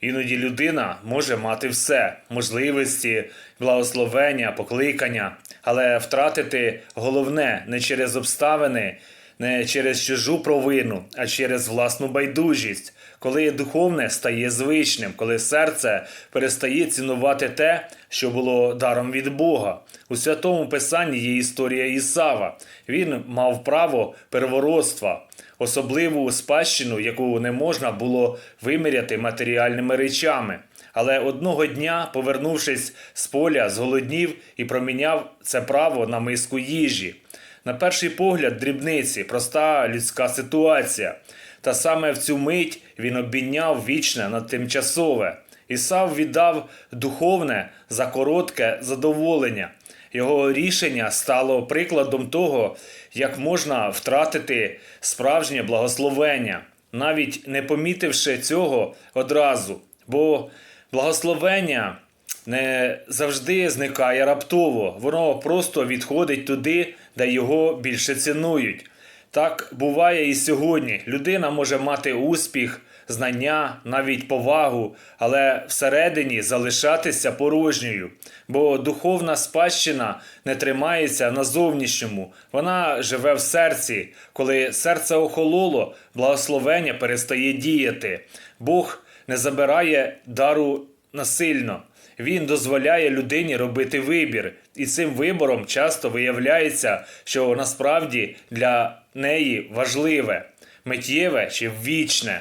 Іноді людина може мати все можливості, благословення, покликання, але втратити головне не через обставини, не через чужу провину, а через власну байдужість, коли духовне стає звичним, коли серце перестає цінувати те, що було даром від Бога. У святому писанні є історія Ісава. Він мав право первородства, особливу спадщину, яку не можна було виміряти матеріальними речами. Але одного дня, повернувшись з поля, зголоднів і проміняв це право на миску їжі. На перший погляд, дрібниці, проста людська ситуація. Та саме в цю мить він обміняв вічне на тимчасове. Ісав віддав духовне за коротке задоволення. Його рішення стало прикладом того, як можна втратити справжнє благословення, навіть не помітивши цього одразу. Бо благословення не завжди зникає раптово, воно просто відходить туди, де його більше цінують. Так буває і сьогодні. Людина може мати успіх, знання, навіть повагу, але всередині залишатися порожньою, бо духовна спадщина не тримається на зовнішньому, вона живе в серці. Коли серце охололо, благословення перестає діяти. Бог не забирає дару насильно. Він дозволяє людині робити вибір, і цим вибором часто виявляється, що насправді для неї важливе, миттєве чи вічне.